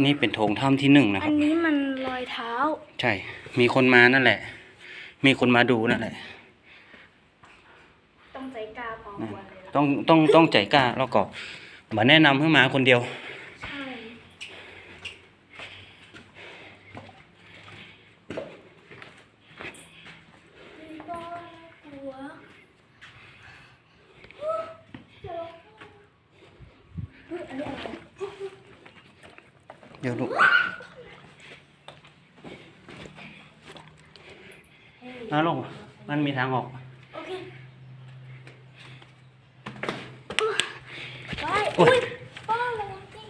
นี่เป็นโถงถ้ำที่หนึ่งนะคอัรับ นนี้มันรอยเท้า ใช่ มีคนมานั่นแหละ มีคนมาดูนั่นแหละ ต้องใจกล้าพอควรเลยล่ะต้องต้องต้องใจกล้าแล้วก็มาแนะนำให้มาคนเดียว ใช่มีบ้านหัวเดี๋ยวเฮ้ยอันนี้อะไร เดี๋ยวลูกเฮ้ยเอาลงมันมีทางออก โอเคไปโอ๊อุ้ยยป้าระวังจริง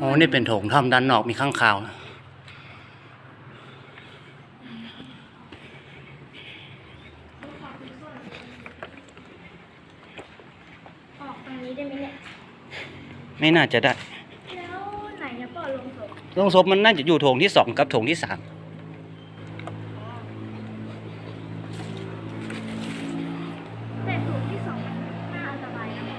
อ๋อนี่เป็นโถงถ้ำด้านนอกมีข้างคาวนะ ออกตรง นี้ได้ไหมเนี่ย ไม่น่าจะได้ แล้วไหนจะปล่อยลงศพโรงศพมันน่าจะอยู่โถงที่สองกับโถงที่สามแต่ถุงที่สองมันน่าอันตรายนะ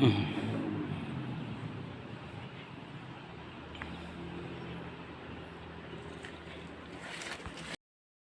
อืม